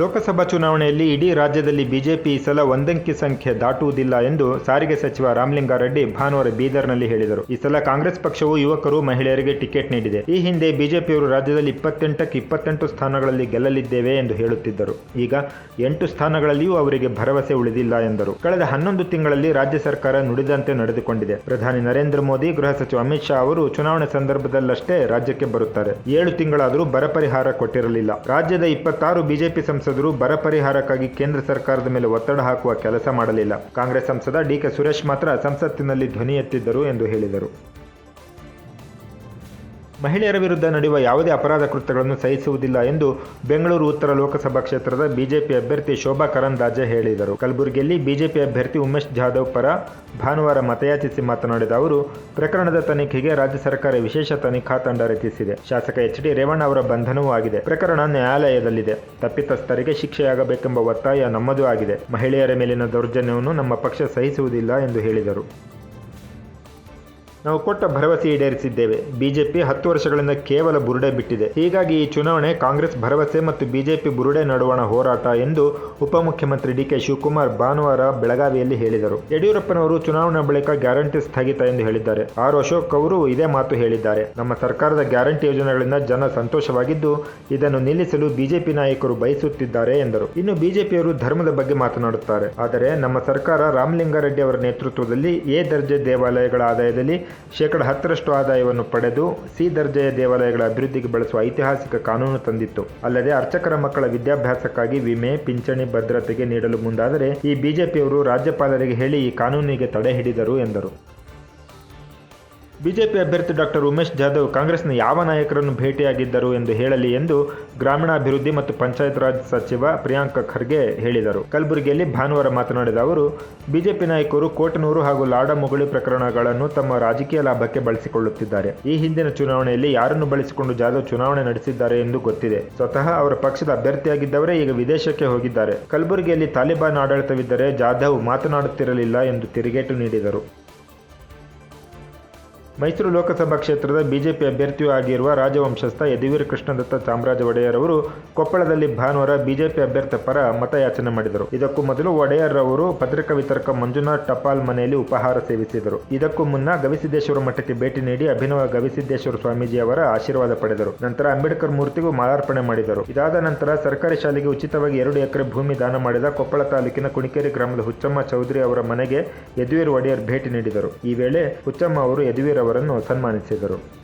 ಲೋಕಸಭಾ ಚುನಾವಣೆಯಲ್ಲಿ ಇಡೀ ರಾಜ್ಯದಲ್ಲಿ ಬಿಜೆಪಿ ಈ ಸಲ ಒಂದಂಕಿ ಸಂಖ್ಯೆ ದಾಟುವುದಿಲ್ಲ ಎಂದು ಸಾರಿಗೆ ಸಚಿವ ರಾಮಲಿಂಗಾರೆಡ್ಡಿ ಭಾನುವಾರ ಬೀದರ್ನಲ್ಲಿ ಹೇಳಿದರು. ಈ ಸಲ ಕಾಂಗ್ರೆಸ್ ಪಕ್ಷವು ಯುವಕರು, ಮಹಿಳೆಯರಿಗೆ ಟಿಕೆಟ್ ನೀಡಿದೆ. ಈ ಹಿಂದೆ ಬಿಜೆಪಿಯವರು ರಾಜ್ಯದಲ್ಲಿ ಇಪ್ಪತ್ತೆಂಟಕ್ಕೆ ಇಪ್ಪತ್ತೆಂಟು ಸ್ಥಾನಗಳಲ್ಲಿ ಗೆಲ್ಲಲಿದ್ದೇವೆ ಎಂದು ಹೇಳುತ್ತಿದ್ದರು. ಈಗ ಎಂಟು ಸ್ಥಾನಗಳಲ್ಲಿಯೂ ಅವರಿಗೆ ಭರವಸೆ ಉಳಿದಿಲ್ಲ ಎಂದರು. ಕಳೆದ ಹನ್ನೊಂದು ತಿಂಗಳಲ್ಲಿ ರಾಜ್ಯ ಸರ್ಕಾರ ನುಡಿದಂತೆ ನಡೆದುಕೊಂಡಿದೆ. ಪ್ರಧಾನಿ ನರೇಂದ್ರ ಮೋದಿ, ಗೃಹ ಸಚಿವ ಅಮಿತ್ ಶಾ ಅವರು ಚುನಾವಣೆ ಸಂದರ್ಭದಲ್ಲಷ್ಟೇ ರಾಜ್ಯಕ್ಕೆ ಬರುತ್ತಾರೆ. ಏಳು ತಿಂಗಳಾದರೂ ಬರ ಪರಿಹಾರ ಕೊಟ್ಟಿರಲಿಲ್ಲ. ರಾಜ್ಯದ ಇಪ್ಪತ್ತಾರು ಬಿಜೆಪಿ ಬರ ಪರಿಹಾರಕ್ಕಾಗಿ ಕೇಂದ್ರ ಸರ್ಕಾರದ ಮೇಲೆ ಒತ್ತಡ ಹಾಕುವ ಕೆಲಸ ಮಾಡಲಿಲ್ಲ. ಕಾಂಗ್ರೆಸ್ ಸಂಸದ ಡಿಕೆ ಸುರೇಶ್ ಮಾತ್ರ ಸಂಸತ್ತಿನಲ್ಲಿ ಧ್ವನಿ ಎತ್ತಿದ್ದರು ಎಂದು ಹೇಳಿದರು. ಮಹಿಳೆಯರ ವಿರುದ್ಧ ನಡೆಯುವ ಯಾವುದೇ ಅಪರಾಧ ಕೃತ್ಯಗಳನ್ನು ಸಹಿಸುವುದಿಲ್ಲ ಎಂದು ಬೆಂಗಳೂರು ಉತ್ತರ ಲೋಕಸಭಾ ಕ್ಷೇತ್ರದ ಬಿಜೆಪಿ ಅಭ್ಯರ್ಥಿ ಶೋಭಾ ಕರಂದಾಜೆ ಹೇಳಿದರು. ಕಲಬುರಗಿಯಲ್ಲಿ ಬಿಜೆಪಿ ಅಭ್ಯರ್ಥಿ ಉಮೇಶ್ ಜಾಧವ್ ಪರ ಭಾನುವಾರ ಮತಯಾಚಿಸಿ ಮಾತನಾಡಿದ ಅವರು, ಪ್ರಕರಣದ ತನಿಖೆಗೆ ರಾಜ್ಯ ಸರ್ಕಾರ ವಿಶೇಷ ತನಿಖಾ ತಂಡ ರಚಿಸಿದೆ. ಶಾಸಕ ಎಚ್ ಡಿ ರೇವಣ್ಣ ಅವರ ಬಂಧನವೂ ಆಗಿದೆ. ಪ್ರಕರಣ ನ್ಯಾಯಾಲಯದಲ್ಲಿದೆ. ತಪ್ಪಿತಸ್ಥರಿಗೆ ಶಿಕ್ಷೆಯಾಗಬೇಕೆಂಬ ಒತ್ತಾಯ ನಮ್ಮದೂ ಆಗಿದೆ. ಮಹಿಳೆಯರ ಮೇಲಿನ ದೌರ್ಜನ್ಯವನ್ನು ನಮ್ಮ ಪಕ್ಷ ಸಹಿಸುವುದಿಲ್ಲ ಎಂದು ಹೇಳಿದರು. ನಾವು ಕೊಟ್ಟ ಭರವಸೆ ಈಡೇರಿಸಿದ್ದೇವೆ. ಬಿಜೆಪಿ ಹತ್ತು ವರ್ಷಗಳಿಂದ ಕೇವಲ ಬುರುಡೆ ಬಿಟ್ಟಿದೆ. ಹೀಗಾಗಿ ಈ ಚುನಾವಣೆ ಕಾಂಗ್ರೆಸ್ ಭರವಸೆ ಮತ್ತು ಬಿಜೆಪಿ ಬುರುಡೆ ನಡುವಣ ಹೋರಾಟ ಎಂದು ಉಪಮುಖ್ಯಮಂತ್ರಿ ಡಿಕೆ ಶಿವಕುಮಾರ್ ಭಾನುವಾರ ಬೆಳಗಾವಿಯಲ್ಲಿ ಹೇಳಿದರು. ಯಡಿಯೂರಪ್ಪನವರು ಚುನಾವಣೆ ಬಳಿಕ ಗ್ಯಾರಂಟಿ ಸ್ಥಗಿತ ಎಂದು ಹೇಳಿದ್ದಾರೆ. ಆರ್ ಅಶೋಕ್ ಅವರು ಇದೇ ಮಾತು ಹೇಳಿದ್ದಾರೆ. ನಮ್ಮ ಸರ್ಕಾರದ ಗ್ಯಾರಂಟಿ ಯೋಜನೆಗಳಿಂದ ಜನ ಸಂತೋಷವಾಗಿದ್ದು, ಇದನ್ನು ನಿಲ್ಲಿಸಲು ಬಿಜೆಪಿ ನಾಯಕರು ಬಯಸುತ್ತಿದ್ದಾರೆ ಎಂದರು. ಇನ್ನು ಬಿಜೆಪಿಯವರು ಧರ್ಮದ ಬಗ್ಗೆ ಮಾತನಾಡುತ್ತಾರೆ. ಆದರೆ ನಮ್ಮ ಸರ್ಕಾರ ರಾಮಲಿಂಗಾರೆಡ್ಡಿ ಅವರ ನೇತೃತ್ವದಲ್ಲಿ ಎ ದರ್ಜೆ ದೇವಾಲಯಗಳ ಆದಾಯದಲ್ಲಿ ಶೇಕಡ ಹತ್ತರಷ್ಟು ಆದಾಯವನ್ನು ಪಡೆದು ಸಿ ದರ್ಜೆಯ ದೇವಾಲಯಗಳ ಅಭಿವೃದ್ಧಿಗೆ ಬಳಸುವ ಐತಿಹಾಸಿಕ ಕಾನೂನು ತಂದಿತ್ತು. ಅಲ್ಲದೆ ಅರ್ಚಕರ ಮಕ್ಕಳ ವಿದ್ಯಾಭ್ಯಾಸಕ್ಕಾಗಿ ವಿಮೆ, ಪಿಂಚಣಿ, ಭದ್ರತೆಗೆ ನೀಡಲು ಮುಂದಾದರೆ ಈ ಬಿಜೆಪಿಯವರು ರಾಜ್ಯಪಾಲರಿಗೆ ಹೇಳಿ ಈ ಕಾನೂನಿಗೆ ತಡೆ ಹಿಡಿದರು ಎಂದರು. ಬಿಜೆಪಿ ಅಭ್ಯರ್ಥಿ ಡಾಕ್ಟರ್ ಉಮೇಶ್ ಜಾಧವ್ ಕಾಂಗ್ರೆಸ್ನ ಯಾವ ನಾಯಕರನ್ನು ಭೇಟಿಯಾಗಿದ್ದರು ಎಂದು ಹೇಳಲಿ ಎಂದು ಗ್ರಾಮೀಣಾಭಿವೃದ್ಧಿ ಮತ್ತು ಪಂಚಾಯತ್ ರಾಜ್ ಸಚಿವ ಪ್ರಿಯಾಂಕ ಖರ್ಗೆ ಹೇಳಿದರು. ಕಲಬುರಗಿಯಲ್ಲಿ ಭಾನುವಾರ ಮಾತನಾಡಿದ ಅವರು, ಬಿಜೆಪಿ ನಾಯಕರು ಕೋಟನೂರು ಹಾಗೂ ಲಾಡಮುಗುಳಿ ಪ್ರಕರಣಗಳನ್ನು ತಮ್ಮ ರಾಜಕೀಯ ಲಾಭಕ್ಕೆ ಬಳಸಿಕೊಳ್ಳುತ್ತಿದ್ದಾರೆ. ಈ ಹಿಂದಿನ ಚುನಾವಣೆಯಲ್ಲಿ ಯಾರನ್ನು ಬಳಸಿಕೊಂಡು ಜಾಧವ್ ಚುನಾವಣೆ ನಡೆಸಿದ್ದಾರೆ ಎಂದು ಗೊತ್ತಿದೆ. ಸ್ವತಃ ಅವರ ಪಕ್ಷದ ಅಭ್ಯರ್ಥಿಯಾಗಿದ್ದವರೇ ಈಗ ವಿದೇಶಕ್ಕೆ ಹೋಗಿದ್ದಾರೆ. ಕಲಬುರಗಿಯಲ್ಲಿ ತಾಲಿಬಾನ್ ಆಡಳಿತವಿದ್ದರೆ ಜಾಧವ್ ಮಾತನಾಡುತ್ತಿರಲಿಲ್ಲ ಎಂದು ತಿರುಗೇಟು ನೀಡಿದರು. ಮೈಸೂರು ಲೋಕಸಭಾ ಕ್ಷೇತ್ರದ ಬಿಜೆಪಿ ಅಭ್ಯರ್ಥಿಯೂ ಆಗಿರುವ ರಾಜವಂಶಸ್ಥ ಯದುವೀರ್ ಕೃಷ್ಣದತ್ತ ಚಾಮರಾಜ ಒಡೆಯರ್ ಅವರು ಕೊಪ್ಪಳದಲ್ಲಿ ಭಾನುವಾರ ಬಿಜೆಪಿ ಅಭ್ಯರ್ಥಿ ಪರ ಮತಯಾಚನೆ ಮಾಡಿದರು. ಇದಕ್ಕೂ ಮೊದಲು ಒಡೆಯರ್ ಅವರು ಪತ್ರಿಕಾ ವಿತರಕ ಮಂಜುನಾಥ್ ಟಪಾಲ್ ಮನೆಯಲ್ಲಿ ಉಪಹಾರ ಸೇವಿಸಿದರು. ಇದಕ್ಕೂ ಮುನ್ನ ಗವಿಸಿದ್ದೇಶ್ವರ ಮಠಕ್ಕೆ ಭೇಟಿ ನೀಡಿ ಅಭಿನವ ಗವಿಸಿದ್ದೇಶ್ವರ ಸ್ವಾಮೀಜಿ ಅವರ ಆಶೀರ್ವಾದ ಪಡೆದರು. ನಂತರ ಅಂಬೇಡ್ಕರ್ ಮೂರ್ತಿಗೂ ಮಾಲಾರ್ಪಣೆ ಮಾಡಿದರು. ಇದಾದ ನಂತರ ಸರ್ಕಾರಿ ಶಾಲೆಗೆ ಉಚಿತವಾಗಿ ಎರಡು ಎಕರೆ ಭೂಮಿ ದಾನ ಮಾಡಿದ ಕೊಪ್ಪಳ ತಾಲೂಕಿನ ಕುಣಿಕೇರಿ ಗ್ರಾಮದ ಹುಚ್ಚಮ್ಮ ಚೌಧರಿ ಅವರ ಮನೆಗೆ ಯದುವೀರ್ ಒಡೆಯರ್ ಭೇಟಿ ನೀಡಿದರು. ಈ ವೇಳೆ ಹುಚ್ಚಮ್ಮ ಅವರು ಯದುವೀರ್ ಅವರನ್ನು ಸನ್ಮಾನಿಸಿದರು